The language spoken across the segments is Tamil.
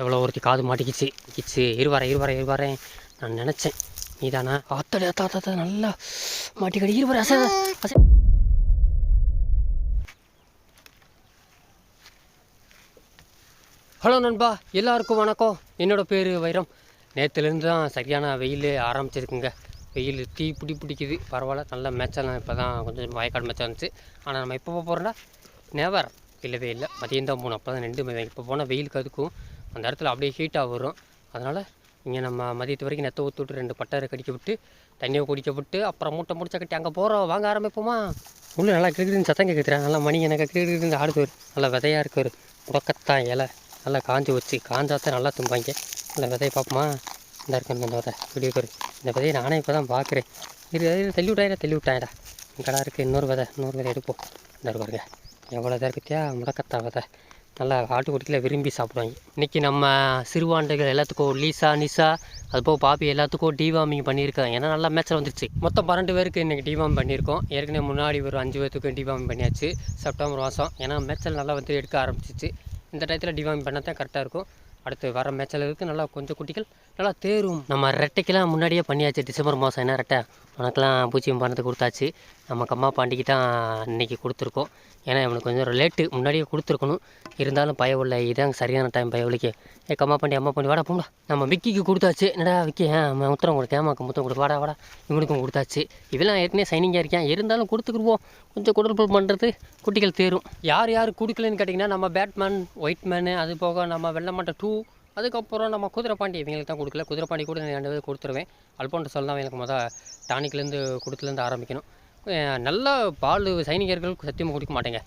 எவ்வளோ ஒருத்தி காது மாட்டிக்கிச்சு. கிச்சு இருவாரேன் இருவாரேன் இருவாரேன் நான் நினச்சேன். நீதானா? ஆத்தாடி அத்தா அத்தா, நல்லா மாட்டிக்கடி இருவாரு அசை அசை ஹலோ நண்பா எல்லாருக்கும் வணக்கம். என்னோடய பேர் வைரம். நேற்றுலேருந்து தான் சரியான வெயில் ஆரம்பிச்சிருக்குங்க. வெயில் தீ பிடி பிடிக்குது. பரவாயில்ல நல்ல மேட்செல்லாம் இப்போ தான் கொஞ்சம் வயக்காடு மேட்சாக இருந்துச்சு. ஆனால் நம்ம இப்போ போகிறோம்னா நேவர் இல்லவே இல்லை. மதியம் தான் போகணும் அப்போ தான் ரெண்டு மதியம் இப்போ போனால் வெயிலுக்கு அதுக்கும் அந்த இடத்துல அப்படியே ஹீட்டாக வரும். அதனால் இங்கே நம்ம மதியத்து வரைக்கும் நெத்த ஊற்றி விட்டு ரெண்டு பட்டரை கடிக்க விட்டு தண்ணியை குடிக்க விட்டு அப்புறம் மூட்டை முடிச்ச கட்டி அங்கே போகிறோம் வாங்க ஆரம்பிப்போமா? உள்ளே நல்லா கிரிக்கிட்டு சத்தம் கேட்குறேன் நல்லா மணி எனக்கு கிரிக்கிட்டு ஆடுது நல்லா விதையாக இருக்கு ஒரு முடக்கத்தான் இலை. நல்லா காஞ்சி வச்சு காஞ்சாத்தான் நல்லா தும்பாங்க. நல்லா விதையை பார்ப்போமா? இந்த இருக்கு இந்த விதை. வீடியோ பேர் இந்த விதையை நானே இப்போ தான் பார்க்குறேன். இரு தள்ளி விட்டாயிடா தள்ளி விட்டாயிடா. கடை இருக்குது இன்னொரு விதை. இன்னொரு விதை எடுப்போம். இந்த இருக்கு பாருங்க. எவ்வளோ இதாக இருக்குத்தியா முடக்கத்தான் விதை. நல்லா ஆட்டுக்குட்டியில் விரும்பி சாப்பிடுவாங்க. இன்றைக்கி நம்ம சிறுவாண்டுகள் எல்லாத்துக்கும் லீசா நிசா அதுபோக பாப்பி எல்லாத்துக்கும் டிவார்மிங் பண்ணியிருக்காங்க. ஏன்னா நல்லா மேட்சில் வந்துருச்சு. மொத்தம் பன்னெண்டு பேருக்கு இன்றைக்கி டிவாம் பண்ணியிருக்கோம். ஏற்கனவே முன்னாடி ஒரு அஞ்சு பேர்த்துக்கும் டிவார்ம் பண்ணியாச்சு. செப்டம்பர் மாதம் ஏன்னா மேட்சல் நல்லா வந்து எடுக்க ஆரம்பிச்சிச்சு. இந்த டயத்தில் டிவார்ம் பண்ணால் தான் கரெக்டாக இருக்கும். அடுத்து வர மேட்சில் இருக்குது நல்லா கொஞ்சம் குட்டிகள் நல்லா தேரும். நம்ம ரெட்டைக்கெல்லாம் முன்னாடியே பண்ணியாச்சு. டிசம்பர் மாதம் என்ன ரெட்டை? உனக்கெல்லாம் பூச்சியம் பண்ணது கொடுத்தாச்சு. நம்ம கம்மா பாண்டிக்கு தான் இன்னைக்கு கொடுத்துருக்கோம். ஏன்னா இவனுக்கு கொஞ்சம் லேட்டு முன்னாடியே கொடுத்துருக்கணும். இருந்தாலும் பயவில்லை இதாங்க சரியான டைம் பயவலிக்கு ஏ கம்மா பாண்டி அம்மா பாண்டி வாடா போங்களா நம்ம விக்கிக்கு கொடுத்தாச்சு. என்னடா விக்கி ஆ உத்தரம் கொடு ஏமாக்கு முத்தம் கொடு வாடா வாடா. இவனுக்கும் கொடுத்தாச்சு. இதெல்லாம் ஏற்கனவே சைனிங்காக இருக்கேன் இருந்தாலும் கொடுத்துக்குருவோம். கொஞ்சம் கொடுப்பல் பண்ணுறது குட்டிகள் தேரும். யார் யார் கொடுக்கலன்னு கேட்டிங்கன்னா நம்ம பேட்மேன் ஒயிட் மேனு அது போக நம்ம வெள்ளமாட்ட டூ அதுக்கப்புறம் நம்ம குதிரை பாண்டி இவங்களுக்கு தான் கொடுக்கல. குதிரை பாண்டி கூட நான் ரெண்டு கொடுத்துருவேன். அல்போன்ற சொல் தான் எனக்கு மொதல் டானிக்லேருந்து கொடுத்துலேருந்து ஆரம்பிக்கணும். நல்லா நல்ல பால் சைனிகர்கள் சத்தியமாக கொடுக்க மாட்டேங்க.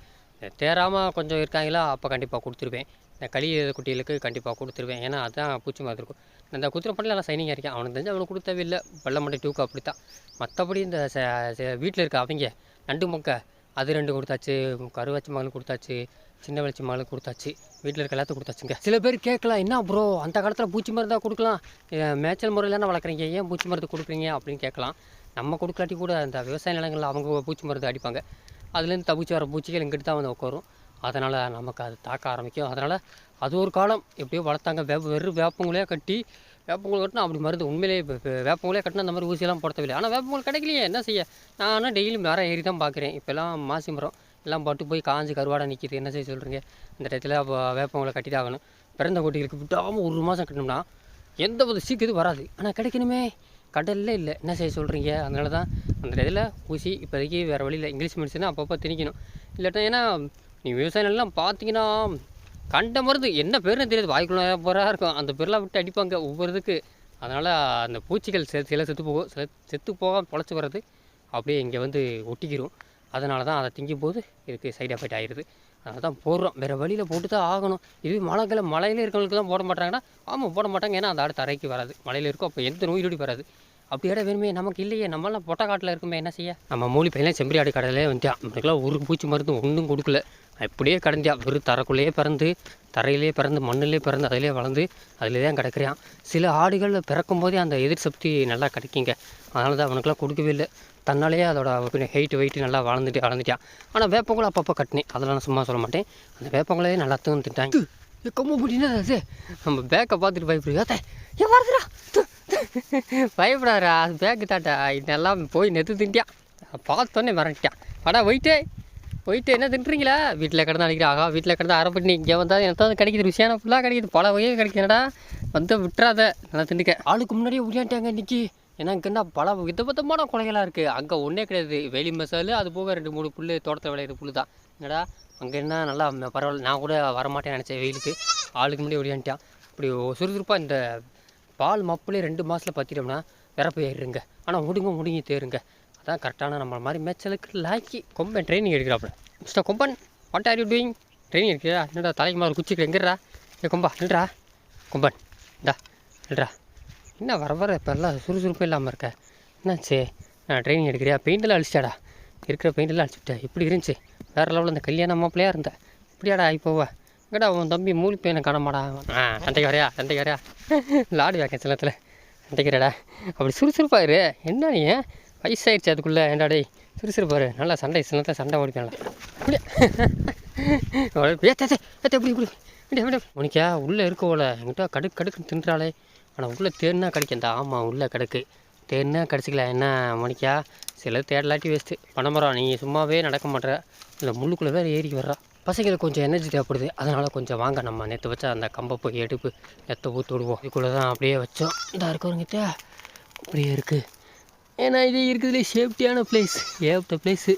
தேராமல் கொஞ்சம் இருக்காங்களா அப்போ கண்டிப்பாக கொடுத்துருவேன். இந்த களி குட்டிகளுக்கு கண்டிப்பாக கொடுத்துருவேன். ஏன்னா அதுதான் பூச்சி மாதிரி இருக்கும். இந்த குதிரை பாண்டியில் நல்லா சைனிங்காக இருக்கேன் அவனுக்கு தெரிஞ்சு அவனுக்கு கொடுத்தவே இல்லை வெள்ளமண்டை டூக்கு அப்படி தான் மற்றபடி இந்த வீட்டில் இருக்க அவங்க நண்டு மொக்கை அது ரெண்டு கொடுத்தாச்சு கருவாச்சி மகளுக்கு கொடுத்தாச்சு சின்ன வெளிச்சி மகளுக்கு கொடுத்தாச்சு. வீட்டில் இருக்க எல்லாத்துக்கும் கொடுத்தாச்சுங்க. சில பேர் கேட்கலாம் என்ன ப்ரோ அந்த காலத்தில் பூச்சி மருந்தாக கொடுக்கலாம். மேய்ச்சல் முறையில் தானே வளர்க்குறீங்க. ஏன் பூச்சி மருந்து கொடுக்குறீங்க? அப்படின்னு கேட்கலாம். நம்ம கொடுக்கலாட்டி கூட அந்த விவசாய நிலங்களில் அவங்க பூச்சி மருந்து அடிப்பாங்க. அதுலேருந்து தப்பிச்சு வர பூச்சிகள் இங்கிட்டு தான் வந்து உட்காரும். அதனால் நமக்கு அது தாக்க ஆரம்பிக்கும். அதனால் அது ஒரு காலம் எப்படியோ வளர்த்தாங்க. வேப்ப வெறும் வேப்பங்களே கட்டி வேப்பங்குள் கட்டினா அப்படி மருந்து உண்மையிலேயே இப்போ கட்டினா அந்த மாதிரி ஊசியெல்லாம் போடத்தவில்லை. ஆனால் வேப்பங்குள் கிடைக்கலையே. என்ன செய்ய? நான் ஆனால் டெய்லியும் மரம் ஏறி தான் பார்க்குறேன். இப்போல்லாம் மாசி மரம். எல்லாம் பட்டு போய் காஞ்சு கருவாடாக நிற்கிது என்ன செய்ய சொல்கிறீங்க இந்த டயத்தில் வேப்பங்களை கட்டிட்டு ஆகணும். பிறந்த குட்டிகளுக்கு விட்டாமல் ஒரு மாதம் கட்டணும்னா எந்த ஒரு சீக்கிரம் வராது. ஆனால் கிடைக்கணுமே. கடல்ல இல்லை. என்ன செய்ய சொல்கிறீங்க அதனால தான் அந்த இதில் ஊசி இப்போதைக்கு வேறு வழியில் இங்கிலீஷ் மெடிசனை அப்பப்போ திணிக்கணும். இல்லாட்டா ஏன்னா நீ விவசாயம் எல்லாம் பார்த்தீங்கன்னா கண்ட மருந்து என்ன பேருன்னு தெரியாது. வாய்க்குள்ள போகிறா இருக்கும். அந்த பேர்லாம் விட்டு அடிப்பாங்க ஒவ்வொரு இதுக்கு. அதனால் அந்த பூச்சிகள் செ சில செத்து போகும். சில செத்து போக பொழைச்சி வர்றது அப்படியே இங்கே வந்து ஒட்டிக்கிறோம் அதனால தான் அதை திங்கும் போது இதுக்கு சைடு எஃபெக்ட் ஆயிடுது. அதனால தான் போடுறோம். வேறு வழியில் போட்டு தான் ஆகணும். இதுவே மழைக்கில் மலையில் இருக்கிறவங்களுக்கு தான் போட மாட்டாங்கன்னா ஆமாம் போட மாட்டாங்க. ஏன்னா அந்த ஆடு தரைக்கு வராது. மலையில் இருக்கும். அப்போ எந்த நோய் நொடி வராது. அப்படி இடம் வேணுமே? நமக்கு இல்லையே. நம்மளாம் பொட்டை காட்டில் இருக்குமே. என்ன செய்ய? நம்ம மூலி பையன் செம்பரி ஆடு கடையிலே வந்துட்டான் நம்மளுக்குலாம் ஒரு பூச்சி மருந்து ஒன்றும் கொடுக்கல. அப்படியே கடந்தியா வெறும் தரக்குள்ளேயே பிறந்து தரையிலே பிறந்து மண்ணிலே பிறந்து அதிலே வளர்ந்து அதிலே தான் கிடக்கிறான். சில ஆடுகள் பிறக்கும் போதே அந்த எதிர் சக்தி நல்லா கிடைக்குங்க. அதனால தான் அவனுக்குலாம் கொடுக்கவே இல்லை. தன்னாலேயே அதோட ஹைட்டு வெயிட்டு நல்லா வளர்ந்துட்டு வளர்ந்துட்டான் ஆனால் வேப்பங்குளம் அப்பப்போ கட்டினேன் அதெல்லாம் நான் சும்மா சொல்ல மாட்டேன். அந்த வேப்பங்குளையே நல்லா தூந்துட்டாங்க கம்ம முடினா அது நம்ம பேக்கை பார்த்துட்டு பயப்படுது ஏன் வருதுடா? அது பேக்கு தாட்டா இதெல்லாம் போய் நெத்து தின்ட்டியான் பார்த்தோன்னே மிரட்டிட்டான் வாடா போயிட்டே போயிட்டு என்ன தின்றீங்களா? வீட்டில் கிடந்து அடிக்கிற ஆகா வீட்டில் கிடந்து அரை பண்ணி. இங்கே வந்தால் எனக்கு கிடைக்குது. ருசியான ஃபுல்லாக கிடைக்குது. பல வகையே கிடைக்குதுடா. வந்து விட்டுறாத. நல்லா திண்டுக்க ஆளுக்கு முன்னாடியே உரியாண்டாங்க இன்னைக்கு. ஏன்னா இங்கே பல விதவிதமான கொலைகளாக இருக்குது அங்கே ஒன்றே கிடையாது. வேலி மசாலு அது போக ரெண்டு மூணு புல் தோட்டத்தில் விளையிற புல் தான். என்னடா அங்கே என்ன நல்லா பரவாயில்ல. நான் கூட வரமாட்டேன்னு நினச்சேன் வெயிலுக்கு. ஆளுக்கு முன்னாடி ஓடியான்ட்டான் இப்படி சுறுசுறுப்பாக இந்த பால் மப்புளே ரெண்டு மாதத்தில் பற்றிட்டோம்னா விறப்பு ஏறுங்க ஆனால் முடுங்க முடுங்கி தேருங்க. அதான் கரெக்டான நம்ம மாதிரி மேட்சலுக்கு லாக்கி Komban training எடுக்கிறாப்புல. Mister Komban what are you doing training எடுக்கிறா என்னடா தலைக்கு மாதிரி குச்சிக்கிற எங்கேடா? ஏ கொம்பா நில்றா. கொம்பன் இந்தா நில்றா. என்ன வர வர இப்போ எல்லாம் சுறுசுறுப்பு இல்லாமல் இருக்க? என்னாச்சு? நான் ட்ரைனிங் எடுக்கிறியா? பெயிண்டெல்லாம் அழிச்சிட்டாடா? இருக்கிற பெயிண்டெல்லாம் அழிச்சுட்டேன் இப்படி இருந்துச்சு. வேறு லெவலில் இந்த கல்யாண மாப்பிள்ளையாக இருந்தேன் இப்படியாடா இப்போ எங்கடா உன் தம்பி மூலி பையனை காணமாடா? ஆ சண்டைக்கு வரையா? சண்டைக்கு வரையா? லாடு வைக்க சிலத்தில் சண்டைக்கிறடா அப்படி சுறுசுறுப்பாக இரு. என்ன நீ வயசாயிடுச்சு அதுக்குள்ளே. ஏன்டா டேய்? சுறுசுறுப்பாரு நல்லா சண்டை சிலத்தில் சண்டை ஓடிக்கலாம் இப்படி ஏத்தே ஏத்தே இப்படி இப்படி விட உனக்கா உள்ளே இருக்கோல என்கிட்ட கடுக்கு கடுக்குன்னு தின்றாளே ஆனால் உள்ளே தேன்னா கிடைக்கும் ஆமாம் உள்ளே கிடக்கு. தேன்னா கிடச்சிக்கலாம் என்ன மணிக்கா? சில தேடலாட்டி வேஸ்ட்டு பணமரம் நீ சும்மாவே நடக்க மாட்டேற இல்லை முள்ளுக்குள்ளே வேறு ஏறி வர்றா. பசங்களுக்கு கொஞ்சம் எனர்ஜி தேவைப்படுது. அதனால் கொஞ்சம் வாங்க. நம்ம நேற்று வச்சா அந்த கம்பை போய் எடுப்பு நெத்தை ஊற்றி விடுவோம். இதுக்குள்ளே தான் அப்படியே வச்சோம். இதாக இருக்கவங்கிட்ட அப்படியே இருக்குது ஏன்னா இது இருக்கிறதுலே சேஃப்டியான பிளேஸ் ஏப்ட பிளேஸு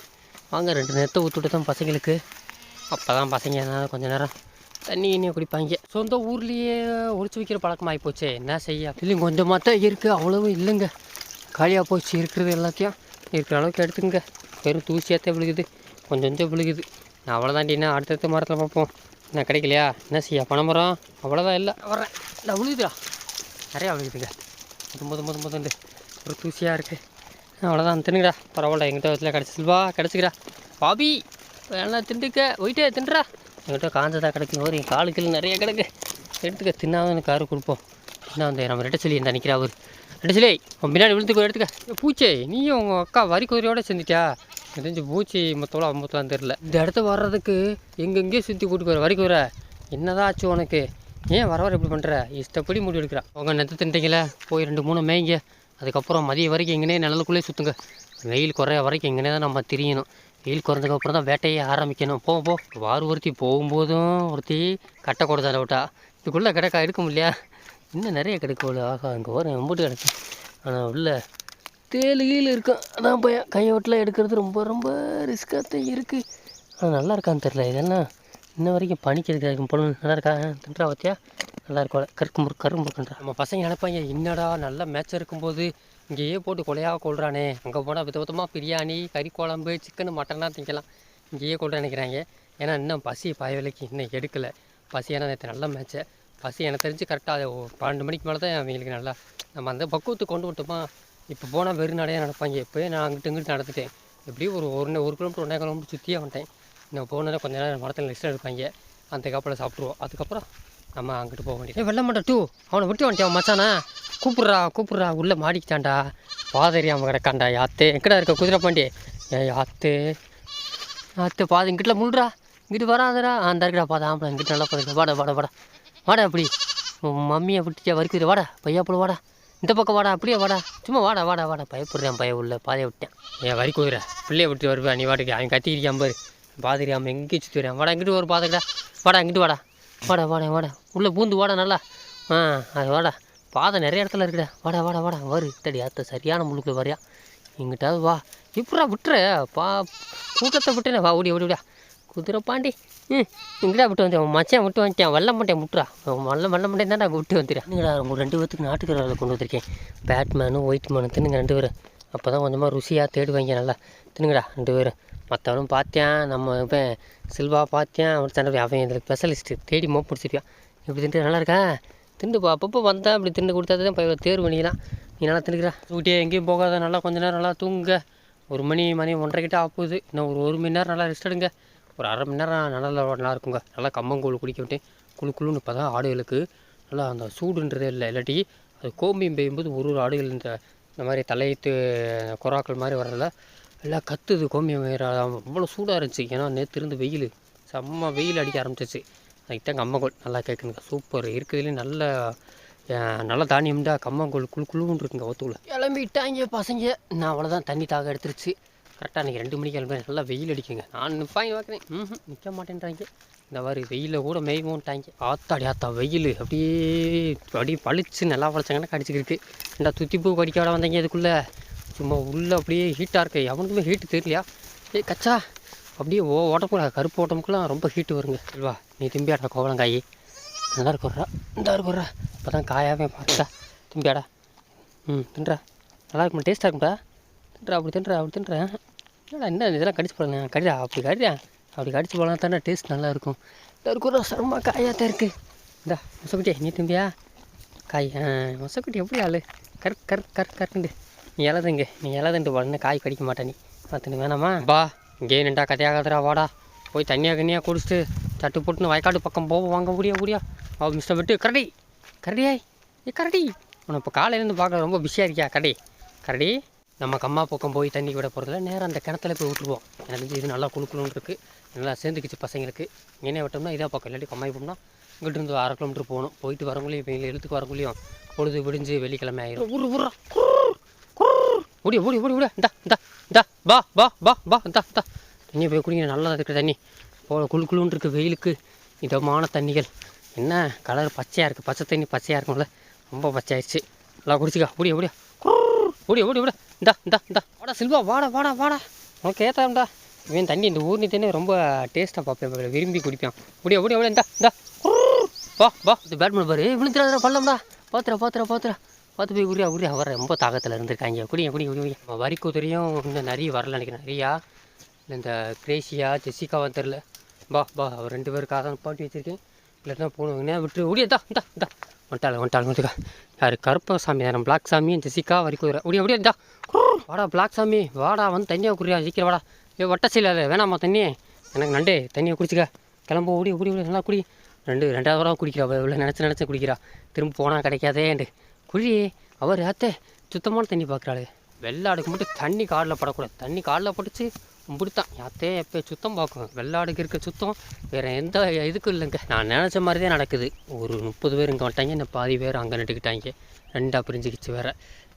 வாங்க ரெண்டு நேரத்தை ஊற்றுட்டு தான் பசங்களுக்கு. அப்போ தான் பசங்க என்ன கொஞ்சம் நேரம் தண்ணி இனியும் குடிப்பாங்க. சொந்த ஊர்லேயே ஒழிச்சு வைக்கிற பழக்கம் ஆகிப்போச்சே என்ன செய்ய? இல்லைங்க கொஞ்சமாக தான் இருக்குது அவ்வளவும் இல்லைங்க. காலியாக போச்சு இருக்கிறது எல்லாத்தையும் இருக்கிற அளவுக்கு எடுத்துங்க வெறும் தான் விழுகுது கொஞ்சம் கொஞ்சம் விழுகுது. நான் அவ்வளோதாண்டி என்ன அடுத்தடுத்த மரத்தில் பார்ப்போம். என்ன கிடைக்கலையா? என்ன செய்ய பனைமரம்? அவ்வளோதான் இல்லை. வர்றேன். இல்லை விழுகுதுடா நிறையா விழுகுதுங்க முது முது முது முதுண்டு. ஒரு தூசியாக இருக்குது அவ்வளோதான் தின்னுங்கடா. பரவாயில்ல எங்கிட்ட வச்சுல கிடச்சில்வா கிடச்சிக்கிறா பாபி வேணா திண்டுக்க. போயிட்டே தின்றா எங்கிட்ட காஞ்சதா கிடைக்கும் போது என் காலுக்கு நிறைய கிடக்கு. எடுத்துக்க தின்னாவது எனக்கு காரு கொடுப்போம். என்ன வந்து நம்ம ரெட்ட சொல்லி இந்த நிற்கிறா அவர்? ரெட்ட சொல்லி உன் பின்னாடி விழுத்துக்கோ எடுத்துக்க. பூச்சே நீயும் உங்கள் அக்கா வரி குதிரையோட சேர்ந்துட்டியா? தெரிஞ்சு பூச்சி மொத்தவளோ அம்பத்தலாம் தெரில இந்த இடத்த வர்றதுக்கு எங்கெங்கேயோ சுற்றி கூட்டு போகிற வரி குதிரை. என்னதான் ஆச்சு உனக்கு? ஏன் வர வர இப்படி பண்ணுற இஷ்டப்படி முடிவு எடுக்கிறா. உங்கள் நெத்த தின்ட்டீங்களே போய் ரெண்டு மூணு மேய்ங்க. அதுக்கப்புறம் மதிய வரைக்கும் எங்கனே நிழலுக்குள்ளே சுற்றுங்க வெயில் குறைய வரைக்கும் எங்கனே தான் நம்ம திரியணும். வெயில் குறைஞ்சக்கப்புறம் தான் வேட்டையை ஆரம்பிக்கணும். போ போ. வார் ஒருத்தி போகும்போதும் ஒருத்தி கட்டை கொடுத்தாட விட்டா. இதுக்குள்ளே கிடக்கா எடுக்கும் இல்லையா இன்னும் நிறைய கிடைக்கும் ஆகா அங்கே வரும் எம்பிட்டு கிடக்கும் ஆனால் உள்ள தேலுகையில் இருக்கும். அதான் போய் கையோட்டில் எடுக்கிறது ரொம்ப ரொம்ப ரிஸ்க்காக தான் இருக்குது ஆனால் நல்லா இருக்கான்னு தெரில இதெல்லாம் இன்ன வரைக்கும் பனிக்கிறது இருக்கும் பொண்ணு நல்லா இருக்கா? தின்றா பார்த்தியா நல்லா இருக்கும் கருக்கு முறுக்குன்றா நம்ம பசங்க நினைப்பாங்க என்னடா நல்ல மேட்ச் இருக்கும்போது இங்கேயே போட்டு கொலையாக கொள்றானே அங்கே போனால் வித விதமாக பிரியாணி கறி குழம்பு சிக்கன் மட்டன்லாம் திங்கலாம். இங்கேயே கொள்ற நினைக்கிறாங்க. ஏன்னா இன்னும் பசி பயவிலைக்கு இன்னும் எடுக்கலை. பசி ஏன்னா நேற்று நல்ல மேட்ச்சு பசி எனக்கு தெரிஞ்சு கரெக்டாக பன்னெண்டு மணிக்கு மேலே தான் அவங்களுக்கு நல்லா நம்ம அந்த பக்குவத்துக்கு கொண்டு விட்டோமா இப்போ போனால் வெறும் நடையாக நடப்பாங்க. இப்போயே நான் அங்கிட்டு இங்கிட்டு நடந்துட்டேன். எப்படியும் ஒரு ஒரு ஒரு கிலோமீட்டர் ஒன்றே கிலோமீட்டர் சுற்றியே வந்துட்டேன். நான் போனதில் கொஞ்ச நேரம் மரத்தில் லிஸ்ட் எடுப்பாங்க. அந்த கப்பல சாப்பிட்ருவோம் அதுக்கப்புறம் நம்ம அங்கிட்டு போக வேண்டியது. வெள்ள மாட்டா டூ. அவனை விட்டு வந்துட்டான் மச்சானா? கூப்பிட்றா கூப்பிட்றா. உள்ளே மாடிக்கிட்டான்டா பாதறியாம கிடக்காண்டா யாத்தே எங்கடா இருக்க குதிரை பாண்டி? ஏ யாத்து யாத்து பாது இங்கிட்ட முள்றா இங்கிட்டு வராதரா அந்த இருக்கடா பாதா ஆம்பளை. இங்கிட்ட நல்லா பாருங்க வாடா வாடா வாடா. வாடா அப்படி மம்மியை விட்டுச்சா வறுக்குது வாடா பையா போல வாடா. இந்த பக்கம் வாடா அப்படியே வாடா. சும்மா வாடா வாடா வாடா. பயப்படுறேன் பய உள்ள. பாதையை விட்டேன் ஏன் வரி குதிரை. பிள்ளைய விட்டு வருவா நீ வாட்டுக்கு. அவன் கத்திக்கிறியான் பாரு. பாதிரியாம எங்கேயும் சுற்றி வரேன். வாடா இங்கிட்டு ஒரு பாதைக்கடா வாடா இங்கிட்டு வாடா. வாடா வாடா வாடா. உள்ளே பூந்து வாடா நல்லா. ஆ அது வாடா. பாதை நிறைய இடத்துல இருக்குடா. வாடா வாடா வாடா. வரு தடி அத்தை சரியான முழுக்க வரியா. எங்கிட்டாவது வா. இப்படா விட்டுற? பா கூட்டத்தை விட்டுறேன். வா ஓடி ஓடி குதிரை பாண்டி. ம் இங்கடா விட்டு வந்தேன் உன் மச்சான் விட்டு வந்துட்டேன். வெள்ள மாட்டேன் முட்டுறா. வெள்ள வெள்ள மாட்டேன் தான் விட்டு வந்துடுறேன் என்னடா உங்கள் ரெண்டு பேத்துக்கு நாட்டுக்கரை கொண்டு வந்திருக்கேன்? பேட்மேனும் ஒயிட் மேனும் தின்னுங்க ரெண்டு பேரும். அப்போ தான் கொஞ்சமாக ருசியாக தேடுவாங்க நல்லா. தின்னுங்கடா ரெண்டு பேரும். மற்றவனும் பார்த்தேன் நம்ம இப்போ சில்வா பார்த்தேன் அவன் சண்டை அவன் இதில் ஸ்பெஷலிஸ்ட்டு தேடி மோ பிடிச்சிருக்கான் இப்படி தின்ட்டு நல்லா இருக்கா? திண்டுப்பா அப்பப்போ வந்தேன் அப்படி திண்டு கொடுத்தா தான் இப்போ தேர்வு பண்ணிக்கலாம் நீ நல்லா தின்னுக்கிறா தூக்கிட்டே எங்கேயும் போகாத நல்லா கொஞ்ச நேரம் நல்லா தூங்குங்க. ஒரு மணி மணி ஒன்றரை கிட்ட ஆகுது இன்னும் ஒரு ஒரு மணி நேரம் நல்லா ரெஸ்ட் எடுங்க. ஒரு அரை மணி நேரம் நல்லா நல்லா இருக்குங்க. நல்லா கம்மங்கூழ் குடிக்க விட்டு குளு குளுன்னு இப்போ தான் ஆடுகளுக்கு. நல்லா அந்த சூடுன்றதே இல்லை இல்லாட்டி அது கோம்பியம் பெய்யும்போது ஒரு ஒரு ஆடுகள் இந்த இந்த மாதிரி தலையத்து கொராக்கள் மாதிரி வர்றதில் எல்லாம் கத்துது கோமியம் அவ்வளோ சூடாக இருந்துச்சு. ஏன்னா நேற்று இருந்து வெயில். செம்ம வெயில் அடிக்க ஆரம்பிச்சிச்சு. அதுக்கு தான் கம்மங்கோல் நல்லா கேட்குங்க சூப்பர். இருக்கிறதுலே நல்ல நல்ல தானியம்டா. கம்மங்கோல் குழு குழுன்னு இருக்குங்க ஒத்துக்குள்ள கிளம்பிட்டாங்க பசங்க. நான் அவ்வளோதான் தண்ணி தாக எடுத்துருச்சு. கரெக்டாக இன்றைக்கி ரெண்டு மணிக்கு கிளம்பி நல்லா வெயில் அடிக்குங்க. நான் நிற்பாங்க பார்க்குறேன் ம் நிற்க மாட்டேன்றாங்க. இந்த மாதிரி வெயிலில் கூட மேய்வோன்ட்டாங்க ஆத்தாடி ஆத்தா வெயில். அப்படியே அப்படியே பளிச்சு நல்லா பழச்சாங்கன்னா கடிச்சிக்கிருக்கு ஏன்டா துத்தி பூ கடிக்க விட வந்தீங்க இதுக்குள்ளே. சும்மா உள்ளே அப்படியே ஹீட்டாக இருக்கு. எவனுக்குமே ஹீட்டு தெரியலையா? ஏய் கச்சா. அப்படியே ஓ ஓட்டக்குள்ள கருப்பு ஓட்டமுக்குலாம் ரொம்ப ஹீட்டு வருங்க. செல்வா நீ திரும்பியாடா கோவலங்காய் நல்லா இருக்குறா இந்த இருக்குறா இப்போ தான் காயாவே பார்த்தா. திரும்பியாடா ம் தின்றா. நல்லா இருக்கும் டேஸ்ட்டாக இருக்கும்டா. தின்றா அப்படி தின்றா அப்படி தின்றேன் என்னடா என்ன இதெல்லாம் கடிச்சு போடுங்க கடிடா அப்படி கடிடா. அப்படி கடிச்சு போனால் தானே டேஸ்ட் நல்லா இருக்கும் இந்த காயாக தான் இருக்குது இந்தா மொசக்குட்டி நீ தம்பியா? காய் மொசக்குட்டி எப்படி ஆளு? கர் கர் கர் கருண்டு நீ இலதுங்க நீ இலதுண்டு உடனே காய் கடிக்க மாட்டே நீ. பார்த்துன்னு வேணாமா? பா இங்கே நின்றா கதையாகாதரா வாடா. போய் தண்ணியாக கண்ணியாக குடிச்சிட்டு சட்டு போட்டுன்னு வயக்காடு பக்கம் போவோம் வாங்க முடியா முடியா அவள் மிஸ்டர் விட்டு கரடி கரடியாய் ஏ கரடி. உன்னை இப்போ காலையிலேருந்து பார்க்க ரொம்ப பிஸியாக இருக்கியா கரடி? கரடி நம்ம கம்மா பக்கம் போய் தண்ணி விட போகிறதில்ல நேரம் அந்த கிணத்துல போய் விட்டுருவோம். எனக்கு இது நல்லா குளு குளுன்னு இருக்குது நல்லா சேர்ந்துக்குச்சு பசங்களுக்கு. இங்கே விட்டோம்னா இதாக பக்கம். இல்லாட்டி கம்மாய் போனோம்னா இங்கிட்டு இருந்து அரை கிலோமீட்டர் போகணும். போயிட்டு இப்போ எழுத்துக்கு வரக்குள்ளேயும் பொழுது விடிஞ்சு வெள்ளிக்கிழமை ஆயிரும். ஊரு ஊரா ஓடி ஓடி ஓடி ஓடி. இந்தா இந்தா இந்தா. பா பா பா பா இந்தா இந்தா. தண்ணி போய் குடிங்க. நல்லா இருக்கிற தண்ணி. போ குளு குளுன்னு இருக்கு வெயிலுக்கு. இதமான தண்ணிகள். என்ன கலர் பச்சையாக இருக்குது பச்சை தண்ணி பச்சையாக இருக்கும்ல. ரொம்ப பச்சையாயிடுச்சு. நல்லா குடிச்சிக்கா. ஓடியா ஓடியா. ஓடி ஓடி ஓடி. இந்தா இந்தா இந்தா. வாடா சில்வா வாடா வாடா வாடா. உனக்கு ஏத்தாம்டா இவன் தண்ணி இந்த ஊர்னி தண்ணி ரொம்ப டேஸ்ட்டாக பார்ப்பேன் விரும்பி குடிப்பான். ஓடியா ஓடியா ஓடியா இந்தா இந்தா. வா வா. இது பேட்மிண்டன் பாரு. விழுந்துடாத பள்ளம்டா பாத்துறா பாத்துறா பாத்துறா. பார்த்து போய் உரியா உரியா வர ரொம்ப தாக்கத்தில் இருந்திருக்காங்க. குடிங்க குடிங்க குடிங்க நம்ம வரி குதிரையும் இன்னும் நிறைய வரல நினைக்கிறேன். நிறையா. இந்த கிரேசியா ஜெசிகாவா தெரில பா பா அவர் ரெண்டு பேருக்காக தான் பாட்டி வச்சிருக்கேன். இல்லைன்னா போகணும் விட்டு ஓடியா தா இந்தா. வந்துட்டாள் வந்துட்டாள் வந்துக்கா. யார் கருப்பசாமி யாரும் பிளாக் சாமி ஜெசிகா வரி குதிரை உடைய ஓடியா இந்தா. வாடா பிளாக் சாமி. வாடா வந்து தண்ணியை குடியா சீக்கிரம் வாடா. ஏ வட்ட செய்யல வேணாமா தண்ணி எனக்கு நண்டே தண்ணியை குடிச்சிக்க. கிளம்ப ஓடி ஓடி ஓடி நல்லா குடி. ரெண்டு ரெண்டாவது வாரம் குடிக்கிறா இவ்வளோ நினச்சி நினச்சி குடிக்கிறா. திரும்ப போனால் கிடைக்காதேண்டு குழி அவர் அத்தை சுத்தமான தண்ணி பார்க்குறாள் வெள்ளாடுக்கு மட்டும் தண்ணி காலில் படக்கூடாது. தண்ணி காலில் பட்டுச்சு இப்படித்தான் யாத்தே எப்போ சுத்தம் பார்க்கும் வெள்ளாடுக்கு இருக்க சுத்தம் வேறு எந்த இதுக்கும் இல்லைங்க. நான் நினச்ச மாதிரி தான் நடக்குது. ஒரு முப்பது பேர் இங்கே வந்துட்டாங்க இன்னும் பாதி பேர் அங்கே நட்டுக்கிட்டாங்க ரெண்டாக பிரிஞ்சுக்கிச்சு வேறு.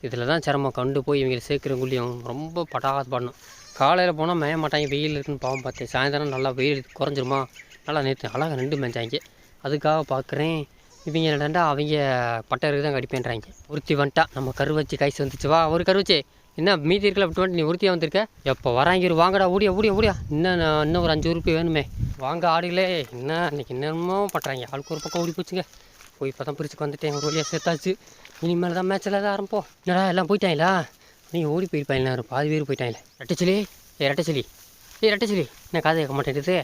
இதில் தான் சிரமம் கண்டு போய் இவங்களை சேர்க்குறவங்களையும் ரொம்ப படாது பண்ணும் காலையில் போனால் மேய மாட்டாங்க வெயில் இருக்குன்னு பாவம் பார்த்தேன். சாயந்தரம் நல்லா வெயில் குறைஞ்சிருமா? நல்லா நேற்று அழகாக ரெண்டு மேய்ச்சாங்க அதுக்காக பார்க்குறேன் இவங்க என்னடா அவங்க பட்டருக்கு தான் கடிப்பேன்றாங்க ஒருத்தி வந்துட்டா. நம்ம கரு வச்சு வந்துச்சு. வா ஒரு கரு வச்சு என்ன மீதி இருக்கல விட்டு வந்துட்டு நீ உறுதியாக வந்திருக்க? எப்போ வராங்க வாங்கடா ஓடியா ஓடியா ஓடியா. இன்னும் இன்னும் ஒரு அஞ்சு ரூபாய் வேணுமே. வாங்க ஆடுகளே. என்ன இன்னைக்கு என்னமோ பண்ணுறாங்க ஆளுக்கு ஒரு பக்கம் ஓடி போச்சுங்க. போய் இப்போ தான் பிரிச்சுக்கு வந்துட்டேன். ஒரு வழியாக சேர்த்தாச்சு. இனிமேல் தான் மேட்ச்சில் தான் ஆரம்பிப்போம். என்னடா எல்லாம் போயிட்டாங்களா? நீ ஓடி போயிருப்பாங்க எல்லாரும் பாதி பேர் போயிட்டாங்களே. ரெட்டச்சலி. ஏ ரெட்டச்சலி. ஏ ரெட்டச்சலி. என்ன காதை கேட்க மாட்டேங்குது.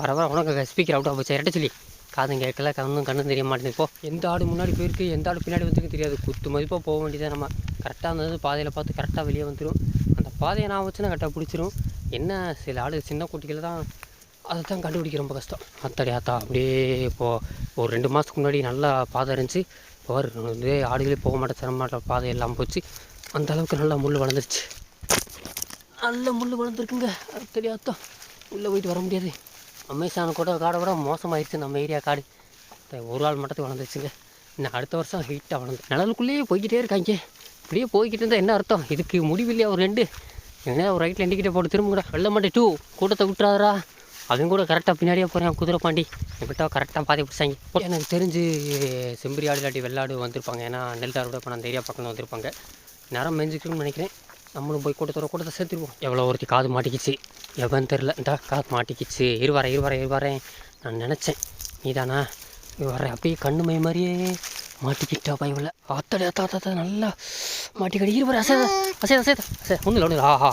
வர வர உனக்கு ஸ்பீக்கர் அவுட் ஆக போச்சு ரெட்டச்சலி. காதும் கேட்கல கண்ணும் கண்ணும் தெரிய மாட்டேங்குது. இப்போ எந்த ஆடு முன்னாடி போயிருக்கு எந்த ஆடு பின்னாடி வந்துருக்கு தெரியாது. குத்து மதிப்பாக போக வேண்டியதாக நம்ம கரெக்டாக இருந்தது பாதையில் பார்த்து கரெக்டாக வெளியே வந்துடும் அந்த பாதையை நான் வச்சுன்னா கரெக்டாக பிடிச்சிரும். என்ன சில ஆடு சின்ன குட்டிகள் தான் அதை தான் கண்டுபிடிக்க ரொம்ப கஷ்டம். அத்தடி ஆத்தா அப்படியே இப்போது ஒரு ரெண்டு மாதத்துக்கு முன்னாடி நல்லா பாதை இருந்துச்சு. பாரு இதே ஆடுகளே போக மாட்டேன் சிரமமாட்ட பாதை எல்லாம் போச்சு. அந்த அளவுக்கு நல்லா முள் வளர்ந்துருச்சு. நல்ல முள் வளர்ந்துருக்குங்க. அத்தடி ஆத்தா உள்ளே போயிட்டு வர முடியாது. அமேசான் கூட காடை விட மோசமாகிடுச்சு நம்ம ஏரியா காடு. இப்போ ஒரு ஆள் மட்டத்துக்கு வளர்ந்துருச்சுங்க இன்னும் அடுத்த வருஷம் ஹீட்டாக வளர்ந்து நிழலுக்குள்ளேயே போய்கிட்டே இருக்காங்க. இப்படியே போய்கிட்டு இருந்தால் என்ன அர்த்தம்? இதுக்கு முடிவில்லையா ஒரு ரெண்டு? என்ன ஒரு ரைட்டில் எண்டிக்கிட்டே போட்டு திரும்ப வெள்ள மாட்டே டூ கூட்டத்தை விட்டுறாதரா அவங்க கூட கரெக்டாக பின்னாடியே போகிறேன் குதிரை பாண்டி என்கிட்ட கரெக்டாக பாதி பிடிச்சாங்க. எனக்கு தெரிஞ்சு செம்பரி ஆடு இல்லாட்டி வெள்ளாடு வந்திருப்பாங்க. ஏன்னா நெல்தார் கூட இப்போ அந்த ஏரியா பக்கம் வந்திருப்பாங்க. நேரம் மேய்ஞ்சிக்கணும்னு நினைக்கிறேன். நம்மளும் போய் கூட்டத்தோட கூட்டத்தை சேர்த்துருவோம். எவ்வளோ ஒருத்தி காது மாட்டிக்கிச்சு. எவன் தெரில இந்த காது மாட்டிக்கிச்சு. இருவாரேன் இருவாரேன் இருவரேன் நான் நினச்சேன். நீதானா? வரேன் அப்படியே கண்ணு மை மாதிரியே மாட்டிக்கிட்டா பயவில் அத்தடி அத்தா அத்தா நல்லா மாட்டிக்கடி இருவாரு அசை அசை அசை அசை ஒன்றும் இல்லை ஒன்றும் ஆ ஹா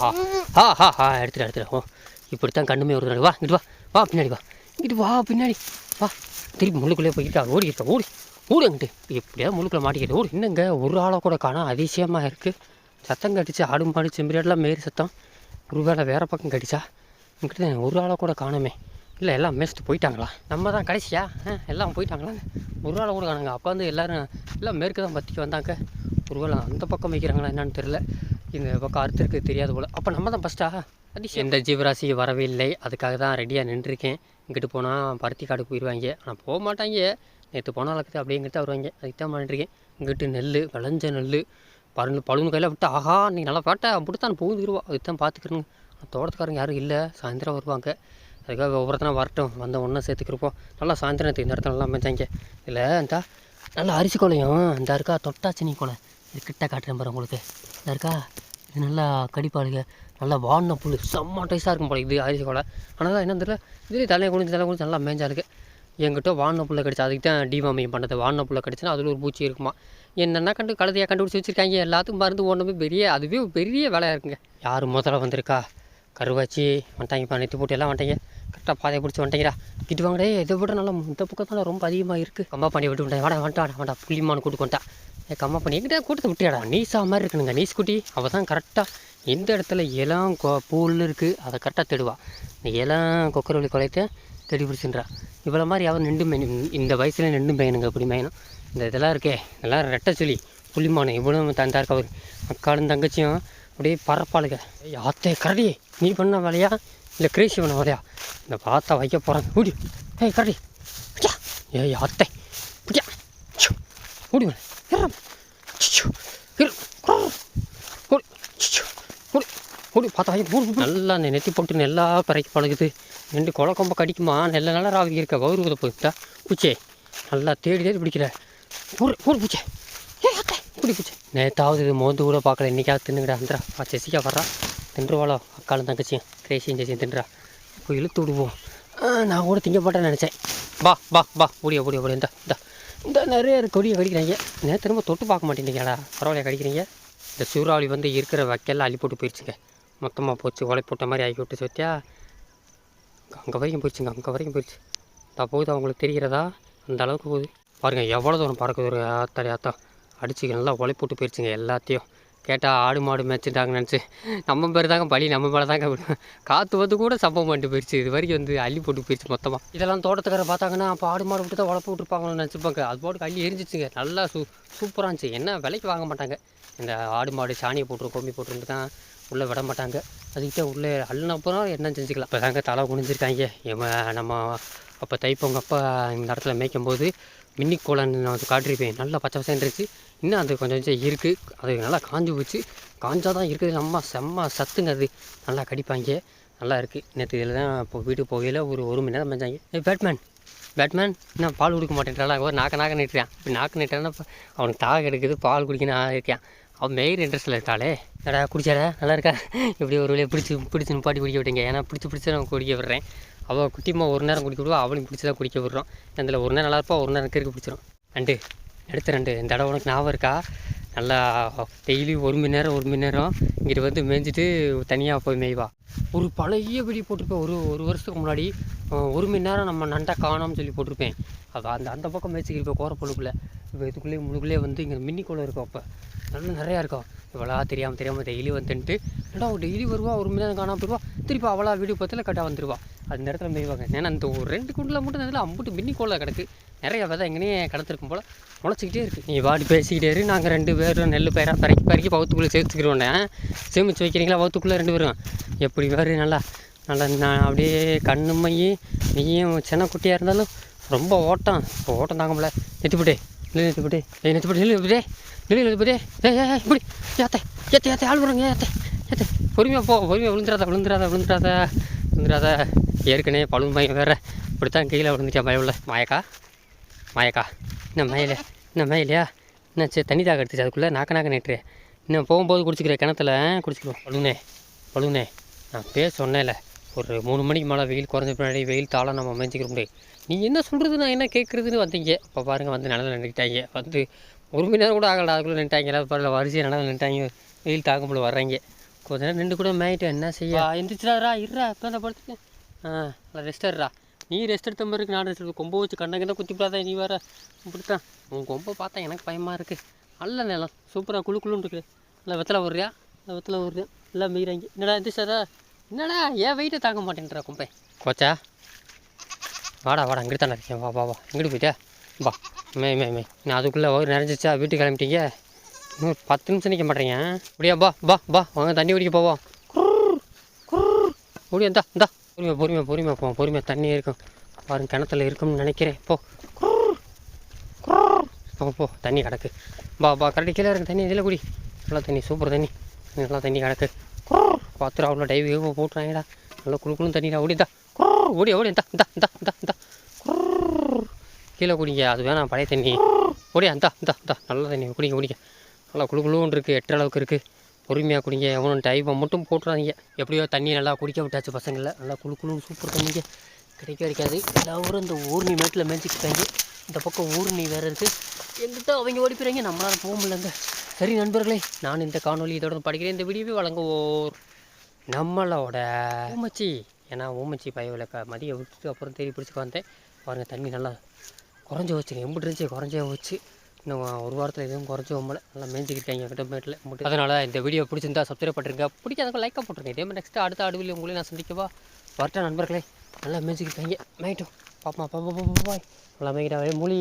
ஹா ஹா ஹா எடுத்துட்டு எடுத்துட்டு ஓ இப்படித்தான் கண்ணுமே ஒரு வா இங்கிட்டு வா. வா பின்னாடி வா. இங்கிட்டு வா பின்னாடி. வா. திருப்பி முள்ளுக்குள்ளே போய்கிட்டா ஓடி இருக்கா. ஓடி ஓடு அங்கிட்டு. எப்படியாவது முழுக்கில் மாட்டிக்கிட்டு. ஓடி என்னங்க ஒரு ஆளை கூட காணா அதிசயமாக இருக்குது சத்தம் கடிச்சு ஆடும் மாடு செம்பிரியாடெலாம் மேரி சத்தம். ஒருவேளை வேறு பக்கம் கடிச்சா இங்கிட்ட ஒரு ஆளை கூட காணுமே. இல்லை எல்லாம் மேய்ச்சிட்டு போயிட்டாங்களா? நம்ம தான் கடைசியா? ஆ, எல்லாம் போயிட்டாங்களா ஒரு ஆளை கூட காணுங்க. அப்போ வந்து எல்லோரும் எல்லாம் மேற்கு தான் பற்றிக்கு வந்தாங்க ஒருவேளை அந்த பக்கம் வைக்கிறாங்களா என்னன்னு தெரில இந்த பக்கம் அறுத்திருக்கு தெரியாது போல். அப்போ நம்ம தான் ஃபஸ்ட்டா அதிசயம். எந்த ஜீவராசி வரவே இல்லை. அதுக்காக தான் ரெடியாக நின்றுருக்கேன். இங்கிட்டு போனால் பருத்தி காடு போயிடுவாங்க ஆனால் போக மாட்டாங்க. நேற்று போனால் இங்கிட்டு தான் வருவாங்க. அதுக்கு தான் பண்ணிட்டுருக்கேன் இங்கிட்டு நெல் விளைஞ்ச நெல் பருணு பழுனு கையில் விட்டு ஆஹா நீ நல்லா பாட்டை அப்படித்தான் போகுதுருவா அதுதான் பார்த்துக்கிறேங்க தோட்டத்துக்காரங்க யாரும் இல்லை. சாயந்தரம் வருவாங்க. அதுக்காக ஒவ்வொருத்தனா வரட்டும். வந்த ஒன்றா சேர்த்துக்கிறப்போம். நல்லா சாயந்தரம் இந்த இடத்துல நல்லா அமைஞ்சாங்க. இல்லை இந்த நல்லா அரிசி கொலையும். இந்த இருக்கா தொட்டாச்சினி கொலை. இது கிட்ட காட்டுறேன் பாரு உங்களுக்கு. இந்த இருக்கா இது நல்லா கடிப்பாளுங்க நல்லா வாடின புல் செம்ம டேஸ்ட்டாக இருக்கும் போல இது அரிசி கொலை. ஆனால் என்ன தெரியல இதுலேயே தலையை குளிஞ்சு தலை குளிஞ்சு நல்லா மேய்ஞ்சாருக்கு என்கிட்ட வாடின புள்ள கிடச்சி அதுக்கு தான் டிவாமியம் பண்ணது வாடின புள்ள கடிச்சுன்னா அதில் ஒரு பூச்சி இருக்குமா? என்னென்ன கண்டு கழுதையாக கண்டுபிடிச்சி வச்சுருக்காங்க எல்லாத்துக்கும் மருந்து ஒன்றுமே பெரிய அதுவே பெரிய வேலையாக இருக்குங்க. யார் முதல்ல வந்திருக்கா? கருவாச்சி வந்துட்டாங்க நெத்து போட்டு எல்லாம் வந்துட்டாங்க கரெக்டாக பாதையை பிடிச்சி வந்துட்டீங்கடா இது வாங்கடே இதை விட நல்லா இந்த பக்கம் தான் ரொம்ப அதிகமாக இருக்குது கம்மா பண்ணி விட்டு விட்டேன் வாடா வந்துட்டா வாடா புள்ளிமானு கூட்டு வந்துட்டா. ஏ கம்மா பண்ணி எங்கிட்ட கூட்டத்தை விட்டியாடா நீசா மாதிரி இருக்கணுங்க நீஸ் குட்டி. அவள் தான் கரெக்டாக எந்த இடத்துல இளம் கொ பூல் இருக்குது அதை கரெக்டாக தேடுவா. இந்த இளம் கொக்கரவழி குலையத்தை தேடி பிடிச்சின்றா இவ்வளோ மாதிரி அவன் நின்று மேயும் இந்த வயசுல நின்று மேயனுங்க அப்படி மேயணும் இந்த இதெல்லாம் இருக்கே இதெல்லாம் ரெட்டை சொல்லி புள்ளிமானு இவ்வளோ தந்தா இருக்கா அவர். அக்காலும் தங்கச்சியும் அப்படியே பரப்பாளுங்க யாத்தே கரடி நீ பண்ண வேலையா? இல்லை கிரேசி பண்ண வேலையா? இந்த பார்த்தா வைக்க போகிறாங்க ஓடி ஏய் கரடி. பிடியா ஏய் அத்தை பிடியா ச்சோ, ஓடி ஓடி ஓடி பார்த்தா நல்லா நெத்தி போட்டு நல்லா பறைக்க பழகுது. ரெண்டு கொலை கொம்ப கடிக்குமா? நெல்ல நல்லா ராவி இருக்க? கௌரவத்தை போயிட்டா. பூச்சே நல்லா தேடி தேடி பிடிக்கிற. ஊர் ஊர் பூச்சே. ஏ அத்தை இப்படி பூச்சே. நேத்தாவது இது மோந்து கூட பார்க்கல. இன்றைக்காவது தின்னுக்கிட அந்தரா ஆ செசிக்கா வர்றா. தின்றுவாளோ அக்காலும் தங்கச்சியும். கிரேசியும் ஜெசியும் தின்றா. இப்போ இழுத்து விடுவோம். நான் கூட திங்க மாட்டேன்னு நினச்சேன். பா பா பா ஓடிய ஓடிய ஓடிய. இந்த இந்த. இந்த நிறைய கொடியை கடிக்கிறாங்க. நேற்று திரும்ப தொட்டு பார்க்க மாட்டேங்கிறீங்களா பரவாயில்ல கடிக்கிறீங்க? இந்த சூறாவளி வந்து இருக்கிற வைக்கெல்லாம் அள்ளி போட்டு போயிடுச்சுங்க. மொத்தமாக போச்சு உலை போட்ட மாதிரி ஆக்கி விட்டு சொத்தியா. அங்கே வரைக்கும் போயிடுச்சுங்க அங்கே வரைக்கும் போயிடுச்சு. தான் போகுது அவங்களுக்கு தெரிகிறதா? அந்த அளவுக்கு போகுது. பாருங்கள் எவ்வளோ தூரம் பறக்குது ஒரு ஆத்தாடி ஆத்தா. அடிச்சு நல்லா உலை போயிடுச்சுங்க எல்லாத்தையும். கேட்டால் ஆடு மாடு மேய்ச்சிட்டாங்கன்னு நினச்சி நம்ம பேர் தாங்க பலி நம்ம மேலே தாங்க காற்று வந்து கூட சம்பவம் பண்ணிட்டு போயிடுச்சு. இது வரைக்கும் வந்து அள்ளி போட்டு போயிடுச்சு மொத்தமாக இதெல்லாம் தோட்டத்துக்கார பார்த்தாங்கன்னா அப்போ ஆடு மாடு விட்டு தான் உழப்பு விட்டுருப்பாங்கன்னு நினச்சிப்பாங்க. அது போட்டு அள்ளி எரிஞ்சிச்சுங்க. நல்லா சூ சூப்பராக இருந்துச்சு. என்ன விலைக்கு வாங்க மாட்டாங்க. இந்த ஆடு மாடு சாணியை போட்டு கொம்பி போட்டுருந்து தான் உள்ளே விட மாட்டாங்க. அதுக்கிட்ட உள்ளே அள்ளினப்புறம் என்ன செஞ்சுக்கலாம்? இப்போ தாங்க தலை குனிஞ்சிருக்காங்க. நம்ம அப்போ தைப்பவங்க அப்பா இந்த இடத்துல மேய்க்கும் போது மின்னி கோலன்னு நான் வந்து காட்டிருப்பேன் நல்லா பச்சை பசங்க இருந்துச்சு. இன்னும் அது கொஞ்சம் கொஞ்சம் இருக்குது அது நல்லா காஞ்சி போச்சு. காஞ்சா தான் இருக்குது. நம்ம செம்ம சத்துங்க அது. நல்லா கடிப்பாங்க. நல்லா இருக்குது நேற்று இதில் தான் இப்போ வீட்டுக்கு போகையில் ஒரு ஒரு மணி நேரம் மேய்ச்சாங்க. ஏ பேட்மேன் பேட்மேன் நான் பால் கொடுக்க மாட்டேன்றாளா? ஒரு நாக்க நாக்க நிட்டுறான். இப்போ நாக்கு நிட்டான்னா அவனுக்கு தாக எடுக்குது பால் குடிக்கணும் நான் இருக்கான் அவன் மெயின் இன்ட்ரெஸ்ட்டில் இருக்காளே. எடா குடிச்சாடா? நல்லா இருக்கா இப்படி ஒரு வழியாக பிடிச்சி பிடிச்சி நிப்பாட்டி குடிக்க விட்டீங்க. ஏன்னா பிடிச்சி பிடிச்சி நான் குடிக்க விடுறேன். அவள் குட்டிமா ஒரு நேரம் குடிக்க விடுவா. அவளையும் பிடிச்சி தான் குடிக்க விடுறோம். அதில் ஒரு நேரம் நல்லா இருப்பா ஒரு நேரம் கிறுக்கு பிடிச்சிரும். ரெண்டு எடுத்து ரெண்டு. இந்த தடவை உனக்கு ஞாபகம் இருக்கா? நல்லா டெய்லி ஒரு மணி நேரம் ஒரு மணி நேரம் இங்கிட்டு வந்து மேய்ஞ்சிட்டு தனியாக போய் மேய்வா. ஒரு பழைய பிடி போட்டிருப்பேன். ஒரு ஒரு வருஷத்துக்கு முன்னாடி ஒரு மணி நேரம் நம்ம நண்டை காணோம்னு சொல்லி போட்டிருப்பேன். அது அந்த அந்த பக்கம் மேய்ச்சிக்கிட்டு கோர பொழுக்குள்ளே இப்போ இதுக்குள்ளேயே முழுக்குள்ளே வந்து இங்கே மின்னி குளம் இருக்கும் அப்போ. நல்லா நிறையா இருக்கும் இவளா தெரியாமல் தெரியாமல் டெய்லி வந்துட்டு ஏடா அவள் டெய்லி வருவா? ஒரு மணி நேரம் காணாமல் போயிடுவா திருப்பி அவளா வீடியோ பார்த்துல கரெக்டாக வந்துருவா. அந்த இடத்துல மேய்வாங்க ஏன்னா அந்த ஒரு ரெண்டு குண்டில் மட்டும் அதில் அம்புட்டு மின்னி கோலை கிடக்கு. நிறைய விதை எங்கேனே கிடச்சிருக்கும் போல் முளைச்சிக்கிட்டே இருக்குது நீ வாடி பேசிக்கிட்டே இரு. நாங்கள் ரெண்டு பேரும் நெல் பயிராக பறக்கி பறக்கி பவுத்துக்குள்ளே சேர்த்துக்கிறோன்னே சேமிச்சு வைக்கிறீங்களா? பவுத்துக்குள்ளே ரெண்டு பேரும். எப்படி வேறு நல்லா நல்லா நான் அப்படியே கண்ணு நீயும் சின்ன குட்டியாக இருந்தாலும் ரொம்ப ஓட்டம். இப்போ ஓட்டம் தாங்க முடியல. நெத்திப்பட்டே இல்லை நெத்திப்பட்டே இல்லை நெத்திப்பட்டே இல்லை வெளியில் ஏய் ஏய் ஏ இப்படி ஏத்த ஏத்த ஏத்த ஆள் வருங்க ஏத்த ஏத்த பொறுமையாக போ பொறுமையாக விழுந்துடாத விழுந்துடாத விழுந்துடாத விழுந்துடாத ஏற்கனவே பழுவு மயம் வேறு. இப்படித்தான் கீழே விழுந்துட்டா உள்ள மாயக்கா? மாயக்கா? என்ன மயில? என்ன மயிலையா? என்ன சரி தண்ணி தாக எடுத்துச்சு அதுக்குள்ளே? நாக்க நாக்க நேற்று. இன்னும் போகும்போது குடிச்சிக்கிறேன் கிணத்துல குடிச்சிக்கிறோம் பழுனே பழுனே நான் பேச சொன்னேன்ல ஒரு மூணு மணிக்கு மேலே வெயில் குறைஞ்ச பின்னாடி வெயில் தாளம் நம்ம அமைஞ்சிக்கிற முடியும் நீ என்ன சொல்கிறது நான் என்ன கேட்குறதுன்னு வந்தீங்க? இப்போ பாருங்கள் வந்து நிலவில் நின்றுட்டாங்க வந்து ஒரு மணி நேரம் கூட ஆகல அதுக்குள்ளே நின்ட்டாங்க பரவாயில்ல வரிசையாக நிலவில் நின்ட்டாங்க வெயில் தாக்க முடியல வர்றாங்க. கொஞ்ச நேரம் நின்று கூட மேயிட்டு என்ன செய்ய? எந்திரிச்சிடாரா இருறா இப்போ தான் படுத்துட்டு ஆ நல்லா ரெஸ்ட் எடுறா நீ ரெஸ்ட் எடுத்த மாதிரி இருக்கு நான் ரெஸ்ட் எடுத்து கொம்பை வச்சு கண்ண கிட்ட குத்தி விடாத நீ வேற. இப்படித்தான். உன் கொம்பை பார்த்தா எனக்கு பயமாக இருக்குது நல்ல நிலம். சூப்பராக குளு குளுன்னு இருக்குது நல்லா வெத்தலை விட்றியா நல்லா வெத்தலை விட்றியா எல்லாம் மீறாங்க என்னடா எந்திரிச்சாரா என்னடா ஏன் வெயிட்டை தாங்க மாட்டேன்றா கொம்பை? கோச்சா. வாடா வாடா இங்கிட்டு தானே இருக்கேன். வா வா வா. எங்கிட்டு போயிட்டா வா. மே மே மே. நான் அதுக்குள்ளே நிறைஞ்சிச்சா வீட்டுக்கு கிளம்பிட்டீங்க? இன்னும் பத்து நிமிஷம் நிற்க மாட்டேங்க. அப்படியா பா பா பா வாங்க தண்ணி குடிக்க போவோம். முடியும் இந்தா இந்தா. பொறுமையாக பொறுமையாக பொறுமையாக போவோம் பொறுமையாக தண்ணி இருக்கும். பாருங்க கிணத்துல இருக்கும்னு நினைக்கிறேன். போ. போ போ. தண்ணி கிடக்கு. பா பா கரெக்டாக கீழே இருக்கு தண்ணி இதில் குடி. நல்லா தண்ணி சூப்பர் தண்ணி. நல்லா தண்ணி கிடக்கு. பார்த்துரு அவ்வளோ டைவ் போட்டுறாங்கடா. நல்லா குளு குளுன்னு தண்ணிடா ஓடிந்தா ஓடி ஓடி இந்தா இந்தா இந்தா இந்தா இந்தா. கீழே குடிங்க அது வேணாம் பழைய தண்ணி. ஓடியா இந்தா இந்தா இந்தா நல்ல தண்ணி குடிங்க குடிங்க. நல்லா குளு குளுன்னு இருக்குது எட்டு அளவுக்கு இருக்குது பொறுமையாக குடிங்க எவனும் டைமை மட்டும் போட்டுறாதீங்க. எப்படியோ தண்ணி நல்லா குடிக்க விட்டாச்சு பசங்களை. நல்லா குளு குளுன்னு சூப்பர் தண்ணிங்க. கிடைக்க கிடைக்காது. எல்லாரும் இந்த ஊர்னி மேட்டில் மேய்ச்சிக்கிட்டாங்க இந்த பக்கம் ஊர்னி வேறு இருக்குது எங்கிட்ட அவங்க ஓடி போயிறாங்க. நம்மளால போக முடியலங்க. சரி நண்பர்களே நான் இந்த காணொலி இதோட படிக்கிறேன். இந்த வீடியோவை வழங்குவோர் நம்மளோட ஊமச்சி. ஏன்னா ஊமச்சி பயவில் க மதியம் விட்டுட்டு அப்புறம் தேடி பிடிச்சிக்க வந்தேன். பாருங்கள் தண்ணி நல்லா குறைஞ்சி வச்சுங்க எம்பிட்டு இருந்துச்சு குறைஞ்சே வச்சு இன்னும் ஒரு வாரத்தில் எதுவும் குறைச்சி போகல. நல்லா மேய்ஞ்சிக்கிட்டாங்க கிட்ட மேட்டில் மட்டும் அதனால் இந்த வீடியோ பிடிச்சிருந்தா சப்ஸ்கிரைப் பண்ணுறீங்க பிடிக்காதவங்க லைக்காக போட்டுருங்க. இதே மாதிரி நெக்ஸ்ட்டு அடுத்த அடுவில் உங்களையும் நான் சந்திக்கவா வரட்ட நண்பர்களே. நல்லா மேய்ச்சிக்கிட்டாங்க மேய்ட்டும் பாப்பா பாப்பா பாப்பா பாய். நல்லா மேய்க்கிட்டா மொழி